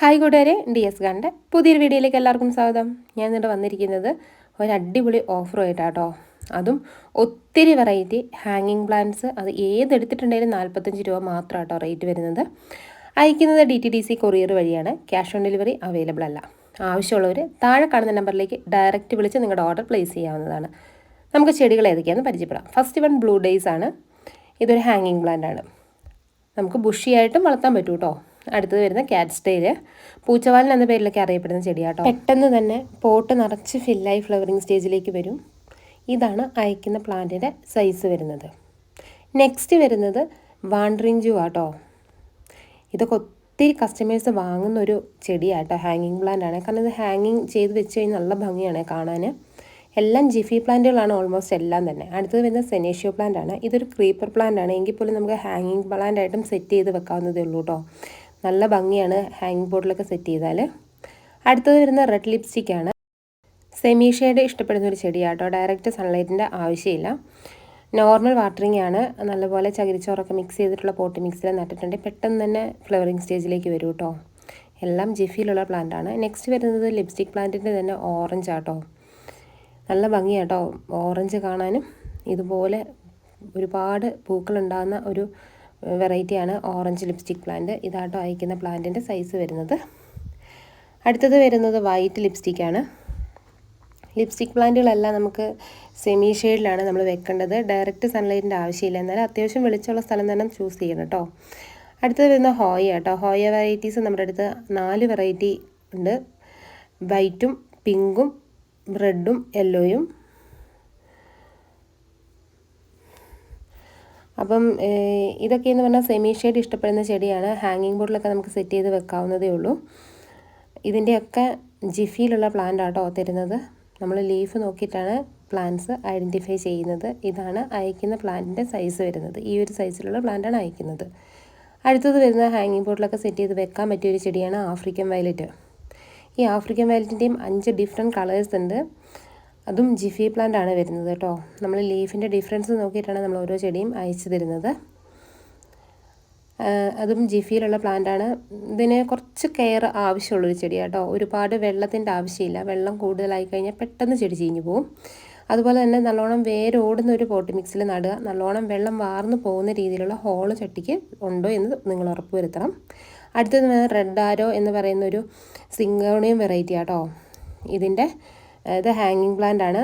Hi കൂട്ടുകാരെ D S ഗാന്റെ പുതിയൊരു വീഡിയോയിലേക്ക് എല്ലാവർക്കും സ്വാഗതം. ഞാൻ എന്നിട്ട് വന്നിരിക്കുന്നത് ഒരു അടിപൊളി ഓഫറുമായിട്ടാട്ടോ അതും ഒത്തിരി വെറൈറ്റി ഹാങ്ങിങ് പ്ലാന്റ്സ് അത് ഏതെടുത്തിട്ടുണ്ടെങ്കിലും നാൽപ്പത്തഞ്ച് രൂപ മാത്രം കേട്ടോ റേറ്റ് വരുന്നത്. അയക്കുന്നത് D T D C courier വഴിയാണ്. ക്യാഷ് ഓൺ ഡെലിവറി അവൈലബിൾ അല്ല. ആവശ്യമുള്ളവർ താഴെ കാണുന്ന നമ്പറിലേക്ക് ഡയറക്റ്റ് വിളിച്ച് നിങ്ങളുടെ ഓർഡർ പ്ലേസ് ചെയ്യാവുന്നതാണ്. നമുക്ക് ചെടികൾ ഏതൊക്കെയാണെന്ന് പരിചയപ്പെടാം. ഫസ്റ്റ് വൺ ബ്ലൂ ഡേയ്സ് ആണ്. ഇതൊരു ഹാങ്ങിങ് പ്ലാന്റ് ആണ്. നമുക്ക് ബുഷിയായിട്ടും വളർത്താൻ പറ്റൂ കേട്ടോ അടുത്തത് വരുന്ന കാറ്റ്സ്റ്റൈൽ പൂച്ചവാലൻ എന്ന പേരിലൊക്കെ അറിയപ്പെടുന്ന ചെടിയാട്ടോ. പെട്ടെന്ന് തന്നെ പോട്ട് നിറച്ച് ഫില്ലായി ഫ്ലവറിങ് സ്റ്റേജിലേക്ക് വരും. ഇതാണ് അയക്കുന്ന പ്ലാന്റിന്റെ സൈസ് വരുന്നത്. നെക്സ്റ്റ് വരുന്നത് വാണ്ടറിഞ്ചു ആട്ടോ. ഇതൊക്കെ ഒത്തിരി കസ്റ്റമേഴ്സ് വാങ്ങുന്ന ഒരു ചെടിയാട്ടോ ഹാങ്ങിങ് പ്ലാന്റ് ആണ്. കാരണം ഇത് ഹാങ്ങിങ് ചെയ്ത് വെച്ച് കഴിഞ്ഞാൽ നല്ല ഭംഗിയാണ് കാണാൻ. എല്ലാം ജിഫി പ്ലാന്റുകളാണ് ഓൾമോസ്റ്റ് എല്ലാം തന്നെ. അടുത്തത് വരുന്ന സെനേഷ്യോ പ്ലാന്റ് ആണ്. ഇതൊരു ക്രീപ്പർ പ്ലാന്റ് ആണ്. എങ്കിൽ പോലും നമുക്ക് ഹാങ്ങിങ് പ്ലാന്റ് ആയിട്ടും സെറ്റ് ചെയ്ത് വെക്കാവുന്നതേ ഉള്ളൂ കേട്ടോ നല്ല ഭംഗിയാണ് ഹാങ്ങിങ് ബോർഡിലൊക്കെ സെറ്റ് ചെയ്താൽ അടുത്തത് വരുന്ന റെഡ് ലിപ്സ്റ്റിക് ആണ്. സെമി ഷെയ്ഡ് ഇഷ്ടപ്പെടുന്ന ഒരു ചെടിയാട്ടോ. ഡയറക്റ്റ് സൺലൈറ്റിന്റെ ആവശ്യമില്ല. നോർമൽ വാട്ടറിങ് ആണ്. നല്ലപോലെ ചകിരിച്ചോറൊക്കെ മിക്സ് ചെയ്തിട്ടുള്ള പോട്ട് മിക്സിൽ നട്ടിട്ടുണ്ട്. പെട്ടെന്ന് തന്നെ ഫ്ലവറിങ് സ്റ്റേജിലേക്ക് വരും കേട്ടോ എല്ലാം ജിഫിയിലുള്ള പ്ലാന്റ് ആണ്. നെക്സ്റ്റ് വരുന്നത് ലിപ്സ്റ്റിക് പ്ലാന്റിന്റെ തന്നെ ഓറഞ്ച് ആട്ടോ. നല്ല ഭംഗിയാട്ടോ. ഓറഞ്ച് കാണാനും ഇതുപോലെ ഒരുപാട് പൂക്കളുണ്ടാകുന്ന ഒരു വെറൈറ്റിയാണ് ഓറഞ്ച് ലിപ്സ്റ്റിക് പ്ലാന്റ് ഇതാട്ടോ അയക്കുന്ന പ്ലാന്റിന്റെ സൈസ് വരുന്നത്. അടുത്തത് വരുന്നത് വൈറ്റ് ലിപ്സ്റ്റിക്കാണ് ലിപ്സ്റ്റിക് പ്ലാന്റുകളെല്ലാം നമുക്ക് സെമി ഷെയ്ഡിലാണ് നമ്മൾ വെക്കേണ്ടത്. ഡയറക്റ്റ് സൺലൈറ്റിന്റെ ആവശ്യമില്ല. എന്നാലും അത്യാവശ്യം വെളിച്ചമുള്ള സ്ഥലം തന്നെ ചൂസ് ചെയ്യണം കേട്ടോ അടുത്തത് വരുന്ന ഹോയ കേട്ടോ ഹോയ വെറൈറ്റീസ് നമ്മുടെ അടുത്ത് നാല് വെറൈറ്റി ഉണ്ട്. വൈറ്റും പിങ്കും റെഡും യെല്ലോയും അപ്പം ഇതൊക്കെയെന്ന് പറഞ്ഞാൽ സെമി ഷെയ്ഡ് ഇഷ്ടപ്പെടുന്ന ചെടിയാണ്. ഹാങ്ങിങ് ബോർഡിലൊക്കെ നമുക്ക് സെറ്റ് ചെയ്ത് വെക്കാവുന്നതേ ഉള്ളൂ. ഇതിന്റെയൊക്കെ ജിഫിയിലുള്ള പ്ലാന്റ് ആട്ടോ തരുന്നത്. നമ്മൾ ലീഫ് നോക്കിയിട്ടാണ് പ്ലാന്റ്സ് ഐഡന്റിഫൈ ചെയ്യുന്നത്. ഇതാണ് അയക്കുന്ന പ്ലാന്റിന്റെ സൈസ് വരുന്നത്. ഈ ഒരു സൈസിലുള്ള പ്ലാന്റാണ് അയക്കുന്നത്. അടുത്തത് വരുന്ന ഹാങ്ങിങ് ബോർഡിലൊക്കെ സെറ്റ് ചെയ്ത് വെക്കാൻ പറ്റിയ ഒരു ചെടിയാണ് ആഫ്രിക്കൻ വയലറ്റ് ഈ ആഫ്രിക്കൻ വയലറ്റിന്റെയും അഞ്ച് ഡിഫറെന്റ് കളേഴ്സ് ഉണ്ട്. അതും ജിഫി പ്ലാന്റ് ആണ് വരുന്നത് കേട്ടോ. നമ്മൾ ലീഫിന്റെ ഡിഫറൻസ് നോക്കിയിട്ടാണ് നമ്മൾ ഓരോ ചെടിയും അയച്ചു തരുന്നത്. അതും ജിഫിയിലുള്ള പ്ലാന്റ് ആണ്. ഇതിന് കുറച്ച് കെയർ ആവശ്യമുള്ളൊരു ചെടിയാണ് കേട്ടോ. ഒരുപാട് വെള്ളത്തിന്റെ ആവശ്യമില്ല. വെള്ളം കൂടുതലായി കഴിഞ്ഞാൽ പെട്ടെന്ന് ചെടി ചീഞ്ഞു പോകും അതുപോലെ തന്നെ നല്ലോണം വേരോടുന്ന ഒരു പോട്ട് മിക്സിൽ നടുക. നല്ലോണം വെള്ളം വാർന്നു പോകുന്ന രീതിയിലുള്ള ഹോൾ ചട്ടിക്ക് ഉണ്ടോ എന്ന് നിങ്ങൾ ഉറപ്പ് വരുത്തണം. അടുത്തത് റെഡ് ആരോ എന്ന് പറയുന്ന ഒരു സിങ്കോണിയം വെറൈറ്റി ആട്ടോ ഇതിന്റെ ഇത് ഹാങ്ങിങ് പ്ലാന്റ് ആണ്.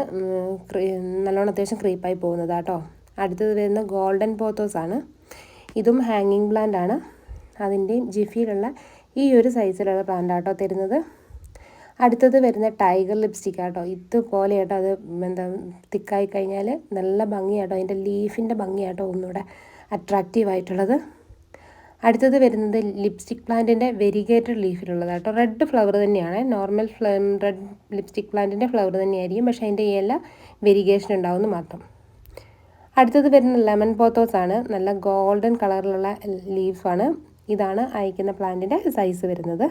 നല്ലോണം അത്യാവശ്യം ക്രീപ്പായി പോകുന്നത് കേട്ടോ അടുത്തത് വരുന്ന ഗോൾഡൻ പോത്തോസ് ആണ്. ഇതും ഹാങ്ങിങ് പ്ലാന്റ് ആണ്. അതിന്റെയും ജിഫിയിലുള്ള ഈ ഒരു സൈസിലുള്ള പ്ലാന്റ് ആട്ടോ തരുന്നത്. അടുത്തത് വരുന്ന ടൈഗർ ലിപ്സ്റ്റിക് ആട്ടോ. ഇതുപോലെ ആട്ടോ അത് എന്താ തിക്കായി കഴിഞ്ഞാൽ നല്ല ഭംഗിയാട്ടോ. അതിന്റെ ലീഫിന്റെ ഭംഗിയാട്ടോ ഒന്നുകൂടെ അട്രാക്റ്റീവ് ആയിട്ടുള്ളത്. അടുത്തത് വരുന്നത് ലിപ്സ്റ്റിക് പ്ലാന്റിന്റെ വെരിഗേറ്റഡ് ലീഫിലുള്ളത് കേട്ടോ. റെഡ് ഫ്ലവർ തന്നെയാണ്. നോർമൽ റെഡ് ലിപ്സ്റ്റിക് പ്ലാന്റിന്റെ ഫ്ലവർ തന്നെയായിരിക്കും. പക്ഷേ അതിന്റെ ഇല വെരിഗേഷൻ ഉണ്ടാവുമെന്ന് മാത്രം. അടുത്തത് വരുന്ന ലെമൺ പോത്തോസ് ആണ്. നല്ല ഗോൾഡൻ കളറിലുള്ള ലീഫാണ് ഇതാണ് അയക്കുന്ന പ്ലാന്റിന്റെ സൈസ് വരുന്നത്.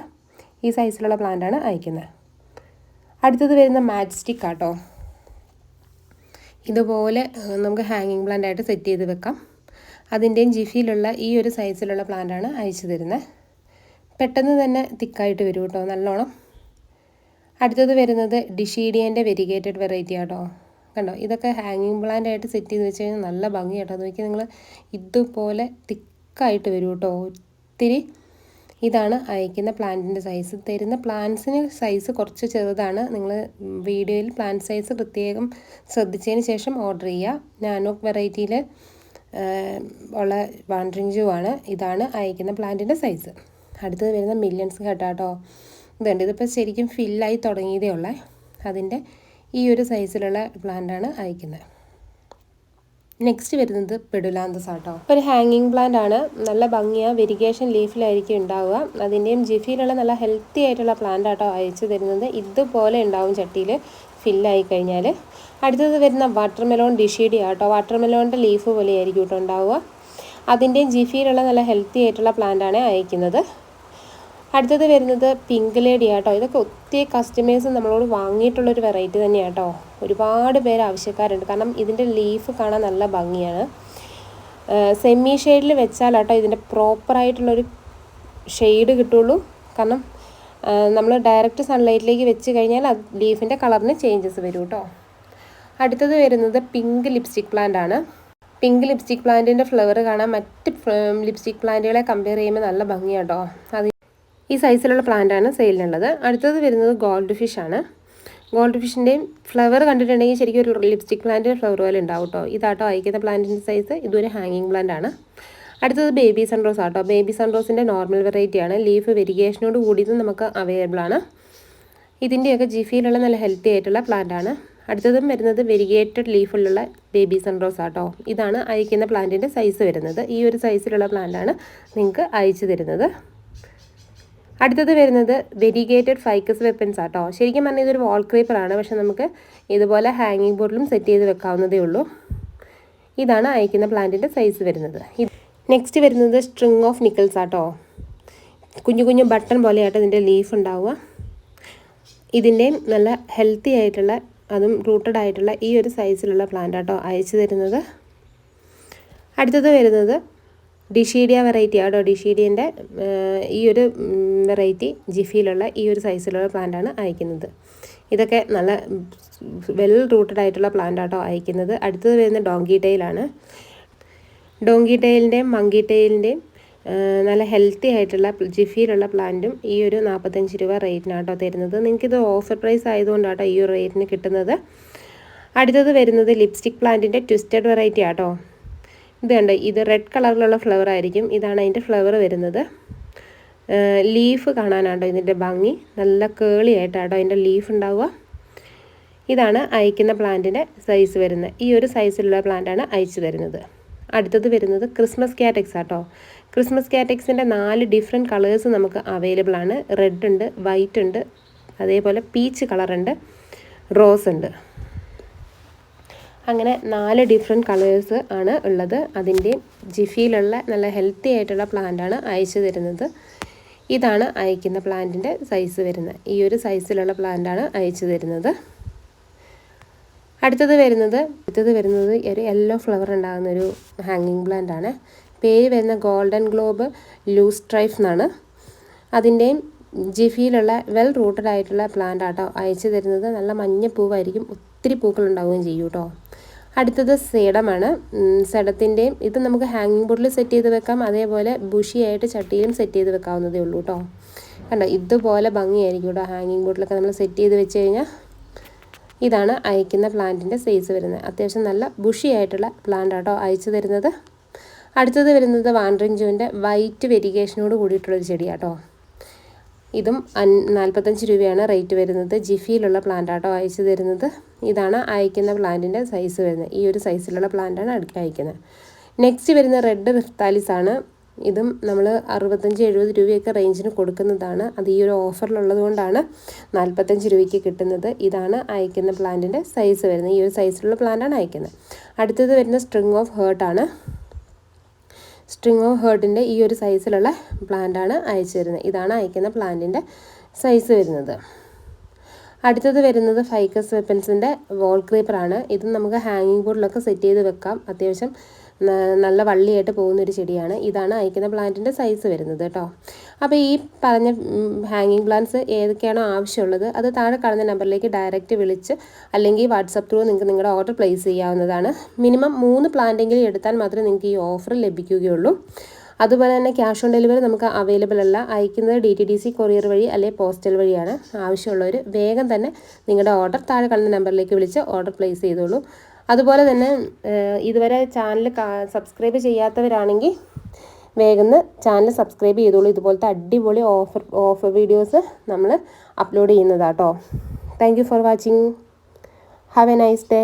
ഈ സൈസിലുള്ള പ്ലാന്റാണ് അയക്കുന്നത്. അടുത്തത് വരുന്ന മാറ്റ് സ്റ്റിക്ക് ആട്ടോ. ഇതുപോലെ നമുക്ക് ഹാങ്ങിങ് പ്ലാന്റ് ആയിട്ട് സെറ്റ് ചെയ്ത് വെക്കാം. അതിന്റെയും ജിഫിയിലുള്ള ഈ ഒരു സൈസിലുള്ള പ്ലാന്റാണ് അയച്ചു തരുന്നത് പെട്ടെന്ന് തന്നെ തിക്കായിട്ട് വരും കേട്ടോ നല്ലോണം. അടുത്തത് വരുന്നത് ഡിഷീഡിയന്റെ വെരിഗേറ്റഡ് വെറൈറ്റി ആട്ടോ. കണ്ടോ ഇതൊക്കെ ഹാങ്ങിങ് പ്ലാന്റ് ആയിട്ട് സെറ്റ് ചെയ്ത് വെച്ച് കഴിഞ്ഞാൽ നല്ല ഭംഗിയാട്ടോ നോക്കി നിങ്ങൾ ഇതുപോലെ തിക്കായിട്ട് വരും കേട്ടോ ഒത്തിരി ഇതാണ് അയക്കുന്ന പ്ലാന്റിന്റെ സൈസ് തരുന്ന പ്ലാന്റ്സിന് സൈസ് കുറച്ച് ചെറുതാണ്. നിങ്ങൾ വീഡിയോയിൽ പ്ലാന്റ് സൈസ് പ്രത്യേകം ശ്രദ്ധിച്ചതിന് ശേഷം ഓർഡർ ചെയ്യുക നാനോക്ക് വെറൈറ്റിയിൽ ഉള്ള വാണ്ടറിങ് ജൂ ആണ്. ഇതാണ് അയക്കുന്ന പ്ലാന്റിന്റെ സൈസ് അടുത്തത് വരുന്ന മില്യൺസ് കേട്ടോ ഇതുണ്ട്. ഇതിപ്പോൾ ശരിക്കും ഫില്ലായി തുടങ്ങിയതേ ഉള്ളേ. അതിന്റെ ഈ ഒരു സൈസിലുള്ള പ്ലാന്റാണ് അയക്കുന്നത് നെക്സ്റ്റ് വരുന്നത് പെഡുലാന്തസ് ആട്ടോ. ഒരു ഹാങ്ങിങ് പ്ലാന്റ് ആണ്. നല്ല ഭംഗിയാണ് വെരിഗേഷൻ ലീഫിലായിരിക്കും ഉണ്ടാവുക. അതിന്റെയും ജിഫിയിലുള്ള നല്ല ഹെൽത്തി ആയിട്ടുള്ള പ്ലാന്റ് ആട്ടോ അയച്ചു തരുന്നത്. ഇതുപോലെ ഉണ്ടാവും ചട്ടിയിൽ ഫില്ലായി കഴിഞ്ഞാൽ അടുത്തത് വരുന്ന വാട്ടർ മെലോൺ ഡിഷീഡി ആട്ടോ വാട്ടർ മെലോണിന്റെ ലീഫ് പോലെയായിരിക്കും കേട്ടോ ഉണ്ടാവുക. അതിന്റെയും ജിഫിയിലുള്ള നല്ല ഹെൽത്തി ആയിട്ടുള്ള പ്ലാന്റാണ് അയക്കുന്നത്. അടുത്തത് വരുന്നത് പിങ്ക് ലേഡി ആട്ടോ ഇതൊക്കെ ഒത്തിരി കസ്റ്റമേഴ്സ് നമ്മളോട് വാങ്ങിയിട്ടുള്ളൊരു വെറൈറ്റി തന്നെയാണ് കേട്ടോ ഒരുപാട് പേര് ആവശ്യക്കാരുണ്ട്. കാരണം ഇതിന്റെ ലീഫ് കാണാൻ നല്ല ഭംഗിയാണ്. സെമി ഷെയ്ഡിൽ വെച്ചാലാട്ടോ ഇതിന്റെ പ്രോപ്പറായിട്ടുള്ളൊരു ഷെയ്ഡ് കിട്ടുള്ളൂ. കാരണം നമ്മൾ ഡയറക്റ്റ് സൺലൈറ്റിലേക്ക് വെച്ച് കഴിഞ്ഞാൽ ലീഫിന്റെ കളറിന് ചേഞ്ചസ് വരും കേട്ടോ. അടുത്തത് വരുന്നത് പിങ്ക് ലിപ്സ്റ്റിക് പ്ലാന്റ് ആണ്. പിങ്ക് ലിപ്സ്റ്റിക് പ്ലാന്റിന്റെ ഫ്ലവർ കാണാൻ മറ്റ് ലിപ്സ്റ്റിക് പ്ലാന്റുകളെ കമ്പയർ ചെയ്യുമ്പോൾ നല്ല ഭംഗിയാട്ടോ അത് ഈ സൈസിലുള്ള പ്ലാന്റാണ് സെയിലിനുള്ളത് അടുത്തത് വരുന്നത് ഗോൾഡ് ഫിഷ് ആണ്. ഗോൾഡ് ഫിഷിന്റെയും ഫ്ലവർ കണ്ടിട്ടുണ്ടെങ്കിൽ ശരിക്കും ഒരു ലിപ്സ്റ്റിക് പ്ലാന്റിന്റെ ഫ്ലവർ പോലെ ഉണ്ടാവും കേട്ടോ. ഇതാട്ടോ അയക്കുന്ന പ്ലാന്റിന്റെ സൈസ് ഇതൊരു ഹാങ്ങിങ് പ്ലാന്റ് ആണ്. അടുത്തത് ബേബി സൺറോസ് ആട്ടോ. ബേബി സൺറോസിന്റെ നോർമൽ വെറൈറ്റി ആണ്. ലീഫ് വെരിഗേഷനോട് കൂടിയതും നമുക്ക് അവൈലബിൾ ആണ്. ഇതിന്റെയൊക്കെ ജിഫിയിലുള്ള നല്ല ഹെൽത്തി ആയിട്ടുള്ള പ്ലാന്റ് ആണ്. അടുത്തതും വരുന്നത് വെരിഗേറ്റഡ് ലീഫിലുള്ള ബേബി സൺറോസ് ആട്ടോ. ഇതാണ് അയക്കുന്ന പ്ലാന്റിന്റെ സൈസ് വരുന്നത്. ഈ ഒരു സൈസിലുള്ള പ്ലാന്റാണ് നിങ്ങൾക്ക് അയച്ചു തരുന്നത്. അടുത്തത് വരുന്നത് വെരിഗേറ്റഡ് ഫൈക്കസ് വെപ്പൻസ് ആട്ടോ. ശരിക്കും പറഞ്ഞാൽ ഇതൊരു വാൾ ക്രീപ്പറാണ് പക്ഷെ നമുക്ക് ഇതുപോലെ ഹാങ്ങിങ് ബോർഡിലും സെറ്റ് ചെയ്ത് വെക്കാവുന്നതേ ഉള്ളൂ. ഇതാണ് അയക്കുന്ന പ്ലാന്റിന്റെ സൈസ് വരുന്നത്. നെക്സ്റ്റ് വരുന്നത് സ്ട്രിങ് ഓഫ് നിക്കിൾസ് ആട്ടോ. കുഞ്ഞു കുഞ്ഞു ബട്ടൺ പോലെയായിട്ട് ഇതിന്റെ ലീഫ് ഉണ്ടാവുക. ഇതിന്റെയും നല്ല ഹെൽത്തി ആയിട്ടുള്ള അതും റൂട്ടഡ് ആയിട്ടുള്ള ഈ ഒരു സൈസിലുള്ള പ്ലാന്റ് ആട്ടോ അയച്ചു തരുന്നത്. അടുത്തത് വരുന്നത് ഡിഷീഡിയ വെറൈറ്റി ആട്ടോ. ഡിഷീഡിയന്റെ ഈ ഒരു വെറൈറ്റി ജിഫിയിലുള്ള ഈ ഒരു സൈസിലുള്ള പ്ലാന്റാണ് അയക്കുന്നത്. ഇതൊക്കെ നല്ല വെൽ റൂട്ടഡ് ആയിട്ടുള്ള പ്ലാന്റ് ആട്ടോ അയക്കുന്നത്. അടുത്തത് വരുന്ന ഡോങ്കി ടെയിലാണ് ഡോങ്കി ടെയിലിന്റെയും മങ്കി ടെയിലിന്റെയും നല്ല ഹെൽത്തി ആയിട്ടുള്ള ജിഫിയിലുള്ള പ്ലാന്റും ഈ ഒരു നാൽപ്പത്തഞ്ച് രൂപ റേറ്റിനാട്ടോ തരുന്നത്. നിങ്ങൾക്കിത് ഓഫർ പ്രൈസ് ആയതുകൊണ്ടാണ് ഈ ഒരു റേറ്റിന് കിട്ടുന്നത്. അടുത്തത് വരുന്നത് ലിപ്സ്റ്റിക് പ്ലാന്റിന്റെ ട്വിസ്റ്റഡ് വെറൈറ്റി ആട്ടോ ഇത് കണ്ട്? ഇത് റെഡ് കളറിലുള്ള ഫ്ലവർ ആയിരിക്കും. ഇതാണ് അതിന്റെ ഫ്ലവർ വരുന്നത്. ലീഫ് കാണാനാട്ടോ ഇതിന്റെ ഭംഗി. നല്ല കേളി ആയിട്ടാട്ടോ അതിന്റെ ലീഫ് ഉണ്ടാവുക. ഇതാണ് അയക്കുന്ന പ്ലാന്റിന്റെ സൈസ് വരുന്നത്. ഈ ഒരു സൈസിലുള്ള പ്ലാന്റാണ് അയച്ചു തരുന്നത്. അടുത്തത് വരുന്നത് ക്രിസ്മസ് കാറ്റക്സ് ആട്ടോ. ക്രിസ്മസ് കാറ്റക്സിന്റെ നാല് ഡിഫറെന്റ് കളേഴ്സ് നമുക്ക് അവൈലബിൾ ആണ്. റെഡ് ഉണ്ട് വൈറ്റ് ഉണ്ട് അതേപോലെ പീച്ച് കളറുണ്ട് റോസ് ഉണ്ട്. അങ്ങനെ നാല് ഡിഫറെന്റ് കളേഴ്സ് ആണ് ഉള്ളത്. അതിന്റെ ജിഫിയിലുള്ള നല്ല ഹെൽത്തി ആയിട്ടുള്ള പ്ലാന്റാണ് അയച്ചു തരുന്നത്. ഇതാണ് അയക്കുന്ന പ്ലാന്റിന്റെ സൈസ് വരുന്നത്. ഈ ഒരു സൈസിലുള്ള പ്ലാന്റാണ് അയച്ചു തരുന്നത്. അടുത്തത് വരുന്നത് അടുത്തത് വരുന്നത് ഒരു യെല്ലോ ഫ്ലവർ ഉണ്ടാകുന്ന ഒരു ഹാങ്ങിങ് പ്ലാന്റ് ആണ്. പേര് വരുന്ന ഗോൾഡൻ ഗ്ലോബ് ലൂസ് ട്രൈഫ് എന്നാണ്. അതിന്റെയും ജിഫിയിലുള്ള വെൽ റൂട്ടഡ് ആയിട്ടുള്ള പ്ലാന്റ് ആട്ടോ അയച്ചു തരുന്നത്. നല്ല മഞ്ഞ പൂവായിരിക്കും. ഒത്തിരി പൂക്കൾ ഉണ്ടാവുകയും ചെയ്യും കേട്ടോ അടുത്തത് സേഡമാണ് സെഡത്തിന്റെയും ഇത് നമുക്ക് ഹാങ്ങിങ് ബോർഡിൽ സെറ്റ് ചെയ്ത് വെക്കാം. അതേപോലെ ബുഷിയായിട്ട് ചട്ടിയിലും സെറ്റ് ചെയ്ത് വെക്കാവുന്നതേ ഉള്ളൂ കേട്ടോ കണ്ടോ? ഇതുപോലെ ഭംഗിയായിരിക്കും കേട്ടോ ഹാങ്ങിങ് ബോർഡിലൊക്കെ നമ്മൾ സെറ്റ് ചെയ്ത് വെച്ച് കഴിഞ്ഞാൽ ഇതാണ് അയക്കുന്ന പ്ലാന്റിന്റെ സൈസ് വരുന്നത്. അത്യാവശ്യം നല്ല ബുഷിയായിട്ടുള്ള പ്ലാന്റ് ആട്ടോ അയച്ചു തരുന്നത്. അടുത്തത് വരുന്നത് വാണ്ടറിങ് ജൂവിന്റെ വൈറ്റ് വെരിഗേഷനോട് കൂടിയിട്ടുള്ളൊരു ചെടിയാട്ടോ. ഇതും നാൽപ്പത്തഞ്ച് രൂപയാണ് റേറ്റ് വരുന്നത്. ജിഫിയിലുള്ള പ്ലാന്റ് ആട്ടോ അയച്ചു തരുന്നത്. ഇതാണ് അയക്കുന്ന പ്ലാന്റിന്റെ സൈസ് വരുന്നത്. ഈ ഒരു സൈസിലുള്ള പ്ലാന്റാണ് അയക്കുന്നത്. നെക്സ്റ്റ് വരുന്ന റെഡ് റിഫ്താലിസ് ആണ്. ഇതും നമ്മൾ അറുപത്തഞ്ച് എഴുപത് രൂപയൊക്കെ റേഞ്ചിന് കൊടുക്കുന്നതാണ്. അത് ഈ ഒരു ഓഫറിലുള്ളത് കൊണ്ടാണ് നാൽപ്പത്തഞ്ച് രൂപയ്ക്ക് കിട്ടുന്നത്. ഇതാണ് അയക്കുന്ന പ്ലാന്റിന്റെ സൈസ് വരുന്നത്. ഈ ഒരു സൈസിലുള്ള പ്ലാന്റാണ് അയക്കുന്നത്. അടുത്തത് വരുന്ന സ്ട്രിങ് ഓഫ് ഹേർട്ടാണ് സ്ട്രിങ് ഓഫ് ഹേർട്ടിന്റെ ഈ ഒരു സൈസിലുള്ള പ്ലാന്റാണ് അയച്ചു തരുന്നത്. ഇതാണ് അയക്കുന്ന പ്ലാന്റിന്റെ സൈസ് വരുന്നത്. അടുത്തത് വരുന്നത് ഫൈക്കസ് വെപ്പൻസിന്റെ വോൾ ക്രീപ്പറാണ് ഇത് നമുക്ക് ഹാങ്ങിങ് ബോർഡിലൊക്കെ സെറ്റ് ചെയ്ത് വെക്കാം. അത്യാവശ്യം നല്ല വള്ളിയായിട്ട് പോകുന്നൊരു ചെടിയാണ്. ഇതാണ് അയക്കുന്ന പ്ലാന്റിന്റെ സൈസ് വരുന്നത് കേട്ടോ. അപ്പോൾ ഈ പറഞ്ഞ ഹാങ്ങിങ് പ്ലാന്റ്സ് ഏതൊക്കെയാണോ ആവശ്യമുള്ളത് അത് താഴെ കാണുന്ന നമ്പറിലേക്ക് ഡയറക്റ്റ് വിളിച്ച് അല്ലെങ്കിൽ വാട്സപ്പ് ത്രൂ നിങ്ങൾക്ക് നിങ്ങളുടെ ഓർഡർ പ്ലേസ് ചെയ്യാവുന്നതാണ്. മിനിമം മൂന്ന് പ്ലാന്റെങ്കിലും എടുത്താൽ മാത്രമേ നിങ്ങൾക്ക് ഈ ഓഫർ ലഭിക്കുകയുള്ളൂ. അതുപോലെ തന്നെ ക്യാഷ് ഓൺ ഡെലിവറി നമുക്ക് അവൈലബിൾ അല്ല. അയക്കുന്നത് D T D C courier വഴി അല്ലെങ്കിൽ പോസ്റ്റൽ വഴിയാണ് ആവശ്യമുള്ളവർ വേഗം തന്നെ നിങ്ങളുടെ ഓർഡർ താഴെ കാണുന്ന നമ്പറിലേക്ക് വിളിച്ച് ഓർഡർ പ്ലേസ് ചെയ്തോളൂ. അതുപോലെ തന്നെ ഇതുവരെ ചാനൽ സബ്സ്ക്രൈബ് ചെയ്യാത്തവരാണെങ്കിൽ വേഗം ചാനൽ സബ്സ്ക്രൈബ് ചെയ്തോളൂ. ഇതുപോലത്തെ അടിപൊളി ഓഫർ ഓഫർ വീഡിയോസ് നമ്മൾ upload ചെയ്യുന്നതാട്ടോ. Thank you for watching have a nice day